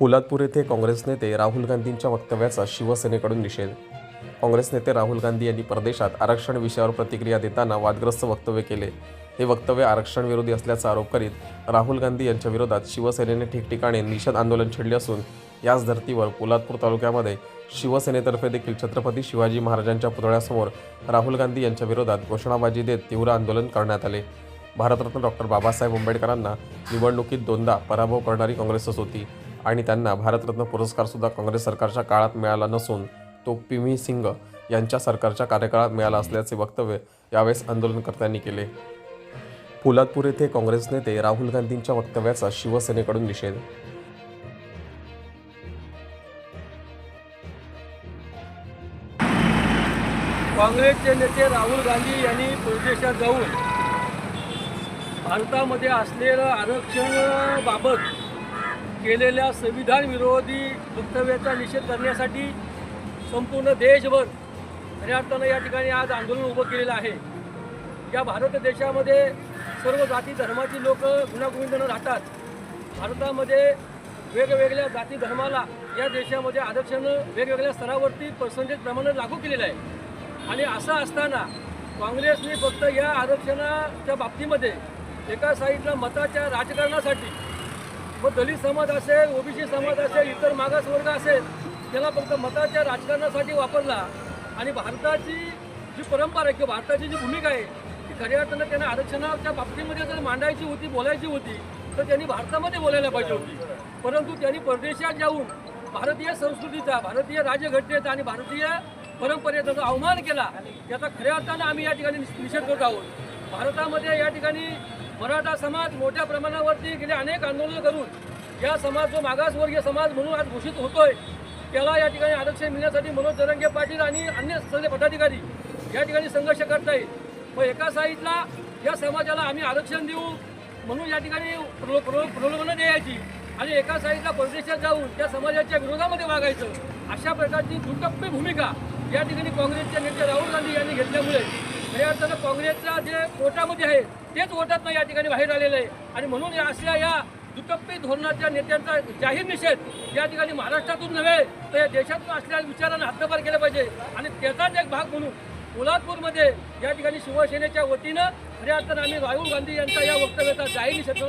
पोलादपूर येथे काँग्रेस नेते राहुल गांधींच्या वक्तव्याचा शिवसेनेकडून निषेध. काँग्रेस नेते राहुल गांधी यांनी परदेशात आरक्षण विषयावर प्रतिक्रिया देताना वादग्रस्त वक्तव्य केले. हे वक्तव्य आरक्षण विरोधी असल्याचा आरोप करीत राहुल गांधी यांच्या विरोधात शिवसेनेने ठिकठिकाणी निषेध आंदोलन छेडले असून याच धर्तीवर पोलादपूर तालुक्यामध्ये शिवसेनेतर्फे देखील छत्रपती शिवाजी महाराजांच्या पुतळ्यासमोर राहुल गांधी यांच्या विरोधात घोषणाबाजी देत तीव्र आंदोलन करण्यात आले. भारतरत्न डॉक्टर बाबासाहेब आंबेडकरांना निवडणुकीत दोनदा पराभव करणारी काँग्रेसच होती. आणि त्यांना भारतरत्न पुरस्कारसुद्धा काँग्रेस सरकारच्या काळात मिळाला नसून तो पी व्ही सिंग यांच्या सरकारच्या कार्यकाळात मिळाला असल्याचे वक्तव्य यावेळेस आंदोलनकर्त्यांनी केले. पोलादपूर येथे काँग्रेस नेते राहुल गांधींच्या वक्तव्याचा शिवसेनेकडून निषेध. काँग्रेसचे नेते राहुल गांधी यांनी परदेशात जाऊन भारतामध्ये असलेलं आरक्षणाबाबत केलेल्या संविधान विरोधी वक्तव्याचा निषेध करण्यासाठी संपूर्ण देशभर खऱ्या अर्थानं या ठिकाणी आज आंदोलन उभं केलेलं आहे. या भारत देशामध्ये सर्व जाती धर्माची लोक गुणागोविंदानं राहतात. भारतामध्ये वेगवेगळ्या जाती धर्माला या देशामध्ये आरक्षण वेगवेगळ्या स्तरावरती पर्सेंटेज प्रमाणात लागू केलेलं आहे. आणि असं असताना काँग्रेसने फक्त या आरक्षणाच्या बाबतीमध्ये एका साईडला मताच्या राजकारणासाठी मग दलित समाज असेल ओबीसी समाज असेल इतर मागासवर्ग असेल त्याला फक्त मताच्या राजकारणासाठी वापरला. आणि भारताची जी परंपरा आहे किंवा भारताची जी भूमिका आहे ती खऱ्या अर्थानं त्यांना आरक्षणाच्या बाबतीमध्ये जर मांडायची होती बोलायची होती तर त्यांनी भारतामध्ये बोलायला पाहिजे होती. परंतु त्यांनी परदेशात जाऊन भारतीय संस्कृतीचा भारतीय राज्यघटनेचा आणि भारतीय परंपरेचा जो अवमान केला त्याचा खऱ्या अर्थानं आम्ही या ठिकाणी निषेध करत आहोत. भारतामध्ये या ठिकाणी मराठा समाज मोठ्या प्रमाणावरती गेले अनेक आंदोलनं करून या समाज जो मागासवर्गीय समाज म्हणून आज घोषित होतोय त्याला या ठिकाणी आरक्षण मिळण्यासाठी मनोज दरंगे पाटील आणि अन्य सगळे पदाधिकारी या ठिकाणी संघर्ष करतायत. मग एका साईडला या समाजाला आम्ही आरक्षण देऊ म्हणून या ठिकाणी प्रो प्रलो- प्रलोभनं द्यायची आणि एका साईडला परदेशात जाऊन त्या समाजाच्या विरोधामध्ये वागायचं अशा प्रकारची दुटप्पी भूमिका या ठिकाणी काँग्रेसचे नेते राहुल गांधी यांनी घेतल्यामुळे खऱ्या अर्थानं काँग्रेसचा जे वोटामध्ये आहे तेच वोटात या ठिकाणी बाहेर आलेलं आहे. आणि म्हणून या अशा या दुटप्पी धोरणाच्या नेत्यांचा जाहीर निषेध या ठिकाणी महाराष्ट्रातून नव्हे तर या देशातून असलेल्या विचारांना हद्दपार केला पाहिजे. आणि त्याचाच एक भाग म्हणून पोलादपूरमध्ये या ठिकाणी शिवसेनेच्या वतीनं खऱ्या अर्थानं आम्ही राहुल गांधी यांचा या वक्तव्याचा जाहीर निषेध